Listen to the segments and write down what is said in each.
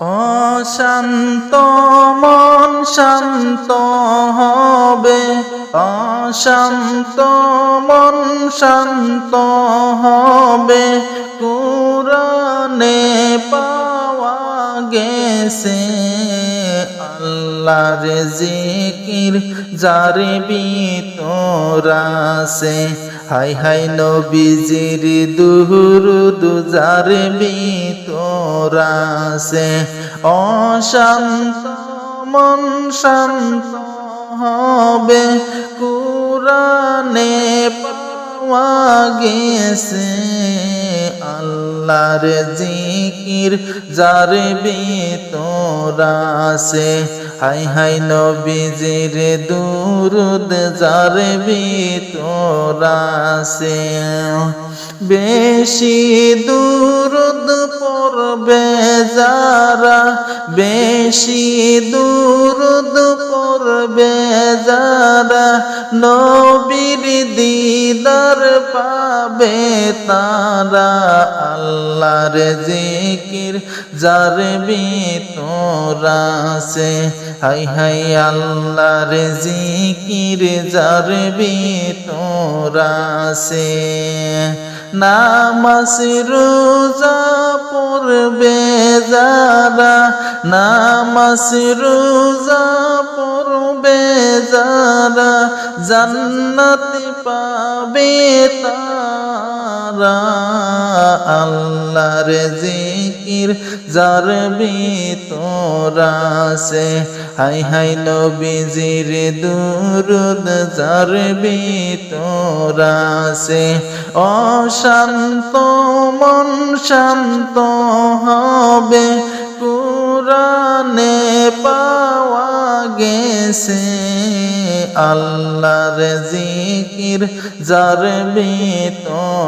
অশান্ত মন শান্ত হবে। অশান্ত মন শান্ত হবে। কুরানে পাওয়া গেছে আল্লাহর জিকির, যারে বিতরাসে হাই হাই নবীজির দুহুরুদ বি বিতরাসে অশান্ত মন শান্ত হবে কুরানে পাওয়া গেছে আল্লাহর জিকির যার বিতরাসে হাই হাই নবীজির দুরুদ যার বিতরাসে বেশি দুরুদ পড়বে যারা, বেশি দুরুদ পড়বে যারা। নবীর দিদার পাবে তারা আল্লাহর জিকির, যার বিতরাসে হাই হাই, আল্লাহর জিকির, যার বিতরাসে নামাজ, রোজা পড়বে যারা। নামাজ, রোজা যারা, জান্নাত পাবে তারা। আল্লাহর জিকির যার বিতরাসে হাই হাই নবীজির দুরুদ যার বিতরাসে অশান্ত মন শান্ত হবে কুরানে পাওয়া গেছে। আল্লাহর জিকির যার বিতরাসে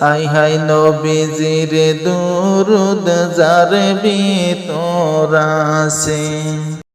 আই হাই নবীজির দুরুদ যার বিতরাসে